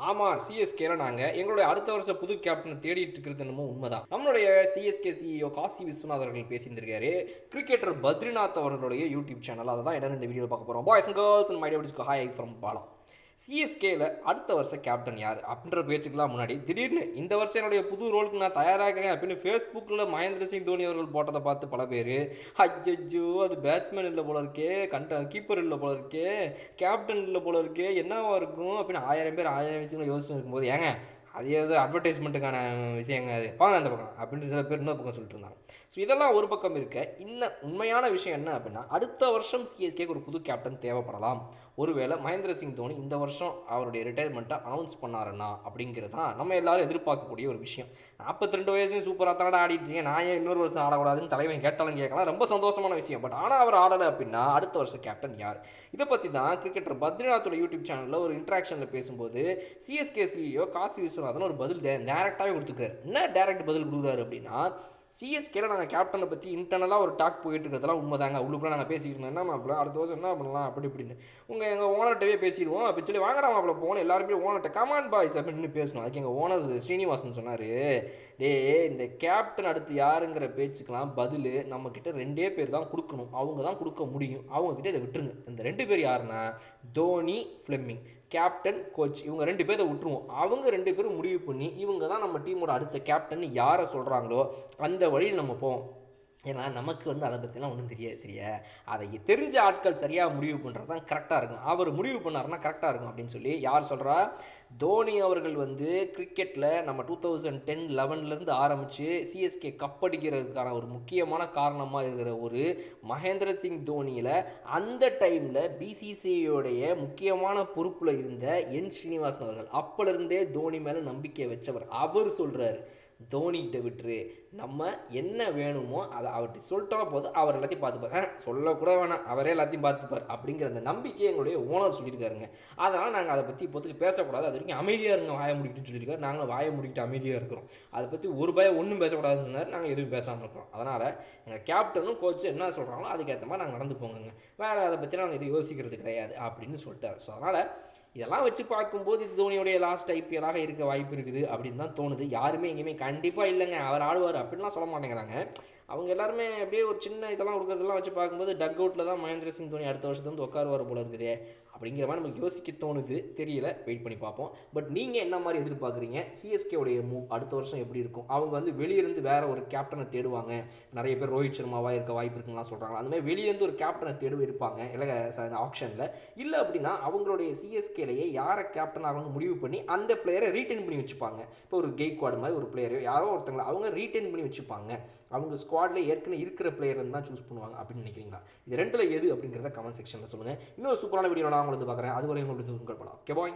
ஆமாம் சிஎஸ்கேல நாங்கள் எங்களுடைய அடுத்த வருஷம் புது கேப்டனை தேடிட்டு இருக்கிறது என்னமோ உண்மைதான். நம்மளுடைய சிஎஸ்கே சிஇஓ காசி விஸ்வநாத் அவர்கள் பேசியிருந்திருக்காரு. கிரிக்கெட்டர் பத்ரிநாத் அவர்களுடைய யூடியூப் சேனல் அதை தான் என்னென்ன இந்த வீடியோவில் பார்க்க போகிறோம் boys and girls and my hi from Palam சிஎஸ்கேல அடுத்த வருஷம் கேப்டன் யார்? அப்படின்ற பேச்சுக்கெல்லாம் முன்னாடி திடீர்னு இந்த வருஷம் என்னுடைய புது ரோலுக்கு நான் தயாராகிறேன் அப்படின்னு ஃபேஸ்புக்கில் மகேந்திர சிங் தோனி அவர்கள் போட்டதை பார்த்து பல பேர் ஐயோ அது பேட்ஸ்மேன் இல்லை போல இருக்கே கண்ட கீப்பர் இல்லை போல இருக்கே கேப்டன் இல்லை போல இருக்கே என்னவா இருக்கும் அப்படின்னு ஆயிரம் பேர் ஆயிரம் விஷயங்களை யோசிச்சு இருக்கும்போது ஏங்க அது ஏதோ அட்வர்டைஸ்மெண்ட்டுக்கான விஷயங்க அது. வாங்க அந்த பக்கம் அப்படின்னு சில பேர் இன்னொரு பக்கம் சொல்லிட்டு இருந்தாங்க. ஸோ இதெல்லாம் ஒரு பக்கம் இருக்க இந்த உண்மையான விஷயம் என்ன அப்படின்னா அடுத்த வருஷம் சிஎஸ்கேக்கு ஒரு புது கேப்டன் தேவைப்படலாம். ஒருவேளை மகேந்திர சிங் தோனி இந்த வருஷம் அவருடைய ரிட்டையர்மெண்ட்டை அனௌன்ஸ் பண்ணாருன்னா அப்படிங்கிறது தான் நம்ம எல்லாரும் எதிர்பார்க்கக்கூடிய ஒரு விஷயம். நாற்பத்தி ரெண்டு வயசுலையும் சூப்பராக தானடா ஆடிட்டீங்க நான் ஏன் இன்னொரு வருஷம் ஆடக்கூடாதுன்னு தலைவன் கேட்டாலும் கேட்கலாம். ரொம்ப சந்தோஷமான விஷயம். பட் ஆனால் அவர் ஆடலை அப்படின்னா அடுத்த வருஷம் கேப்டன் யார்? இதை பற்றி தான் கிரிக்கெட்டர் பத்ரிநாத்தோட யூடியூப் சேனலில் ஒரு இன்ட்ராக்ஷனில் பேசும்போது சிஎஸ்கே சிஇஓ காசி விஸ்வநாதன் ஒரு பதில் டேரெக்டாகவே கொடுத்துருக்காரு. என்ன டேரக்ட் பதில் கொடுக்குறாரு அப்படின்னா சிஎஸ்கேல நாங்கள் கேப்டனை பற்றி இன்டர்னலாக ஒரு டாக் போயிட்டு இருக்கிறதெல்லாம் உண்மைதாங்க. உள்ளுக்குள்ள நாங்கள் பேசிக்கிட்டு இருந்தோம் என்ன மாப்பிள அடுத்த வருஷம் என்ன பண்ணலாம்? அப்படி இப்படின்னு. உங்கள் எங்கள் ஓனர்கிட்டவே பேசிடுவோம். அப்படி சொல்லி வாங்கடா மாப்பிள போகணும் எல்லாருமே ஓனர்கிட்ட கமான் பாய்ஸ் அப்படின்னு பேசணும். அதுக்கு எங்கள் ஓனர் ஸ்ரீனிவாசன் சொன்னார் டே இந்த கேப்டன் அடுத்து யாருங்கிற பேச்சுக்கெல்லாம் பதில் நம்மக்கிட்ட ரெண்டே பேர் தான் கொடுக்கணும். அவங்க தான் கொடுக்க முடியும். அவங்கக்கிட்ட இதை விட்டுருங்க. இந்த ரெண்டு பேர் யாருன்னா தோனி ஃப்ளெம்மிங் கேப்டன் கோச் இவங்க ரெண்டு பேரை விட்டுருவோம். அவங்க ரெண்டு பேரும் முடிவு பண்ணி இவங்க தான் நம்ம டீமோட அடுத்த கேப்டன் யாரை சொல்கிறாங்களோ அந்த வழியில் நம்ம போவோம். ஏன்னா நமக்கு வந்து அதை பற்றிலாம் ஒன்றும் தெரியாது சரியா? அதை தெரிஞ்ச ஆட்கள் சரியாக முடிவு பண்ணுறது தான் கரெக்டாக இருக்கும். அவர் முடிவு பண்ணாருன்னா கரெக்டாக இருக்கும் அப்படின்னு சொல்லி யார் சொல்கிறா தோனி அவர்கள் வந்து கிரிக்கெட்டில் நம்ம டூ தௌசண்ட் டென் லெவன்லேருந்து ஆரம்பித்து சிஎஸ்கே கப் அடிக்கிறதுக்கான ஒரு முக்கியமான காரணமாக இருக்கிற ஒரு மகேந்திர சிங் தோனியில் அந்த டைமில் பிசிசிஐயோடைய முக்கியமான பொறுப்பில் இருந்த என் ஸ்ரீனிவாசன் அவர்கள். அப்போலேருந்தே தோனி மேலே நம்பிக்கை வச்சவர். அவர் சொல்கிறாரு தோனிகிட்ட விட்டுரு. நம்ம என்ன வேணுமோ அதை அவர்கிட்ட சொல்லிட்டோம் போது அவர் எல்லாத்தையும் பார்த்துப்பார். சொல்லக்கூட வேணாம். அவரே எல்லாத்தையும் பார்த்துப்பார் அப்படிங்கிற அந்த நம்பிக்கை எங்களுடைய ஓனர் சொல்லியிருக்காருங்க. அதனால் நாங்கள் அதை பற்றி இப்போதைக்கு பேசக்கூடாது. அது வரைக்கும் அமைதியாக இருங்க வாயை முடிக்கிட்டு சொல்லியிருக்காரு. நாங்களும் வாயை முடிக்கிட்டு அமைதியாக இருக்கிறோம். அதை பற்றி ஒரு பயம் ஒன்றும் பேசக்கூடாதுன்னு நாங்கள் எதுவும் பேசாமல் இருக்கிறோம். அதனால் எங்கள் கேப்டனும் கோச்சும் என்ன சொல்கிறாங்களோ அதுக்கேற்ற மாதிரி நாங்கள் நடந்து போங்க வேறு அதை பற்றி நாங்கள் எதுவும் யோசிக்கிறது கிடையாது அப்படின்னு சொல்லிட்டார். ஸோ அதனால் இதெல்லாம் வச்சு பார்க்கும்போது இது தோனியோடைய லாஸ்ட் ஐபிஎல்லாக இருக்க வாய்ப்பு இருக்குது அப்படின்னு தான் தோணுது. யாருமே எங்கேயுமே கண்டிப்பாக இல்லைங்க. அவர் ஆடுவார் அப்படின்லாம் சொல்ல மாட்டேங்கிறாங்க. அவங்க எல்லாருமே அப்படியே ஒரு சின்ன இதெல்லாம் கொடுக்குறதெல்லாம் வச்சு பார்க்கும்போது டக் அவுட்டில் தான் மகேந்திர சிங் தோனி அடுத்த வருஷத்து வந்து உட்காருவார் போல இருக்குதே. அப்படிங்கிற மாதிரி நமக்கு யோசிக்க தோணுது. தெரியல. வெயிட் பண்ணி பார்ப்போம். பட் நீங்கள் என்ன மாதிரி எதிர்பார்க்குறீங்க? சிஎஸ்கேவுடைய மூவ் அடுத்த வருஷம் எப்படி இருக்கும்? அவங்க வந்து வெளியிருந்து வேற ஒரு கேப்டனை தேடுவாங்க. நிறைய பேர் ரோஹித் சர்மாவாக இருக்க வாய்ப்பு இருக்குலாம் சொல்கிறாங்க அந்த மாதிரி வெளியிலேருந்து ஒரு கேப்டனை தேடு இருப்பாங்க. இல்லை ஆப்ஷனில் இல்லை அப்படின்னா அவங்களுடைய சிஎஸ்கேலையே யாரை கேப்டன் ஆகணும்னு முடிவு பண்ணி அந்த பிளேயரை ரீட்டைன் பண்ணி வச்சுப்பாங்க. இப்போ ஒரு கெய்க்வாட் மாதிரி ஒரு பிளேயரோ யாரோ ஒருத்தங்களை அவங்க ரீட்டைன் பண்ணி வச்சுப்பாங்க. அவங்க ஸ்குவாட்ல ஏற்கனவே இருக்கிற பிளேயர் தான் சூஸ் பண்ணுவாங்க அப்படின்னு நினைக்கிறீங்களா? இது ரெண்டில் எது அப்படிங்கிறத கமெண்ட் செக்ஷனில் சொல்லுங்கள் இன்னொரு சூப்பரான வீடியோ நான் உங்களுக்கு பார்க்குறேன். அதுவரை உங்களுக்கு உங்கள் படம் ஓகே பாய்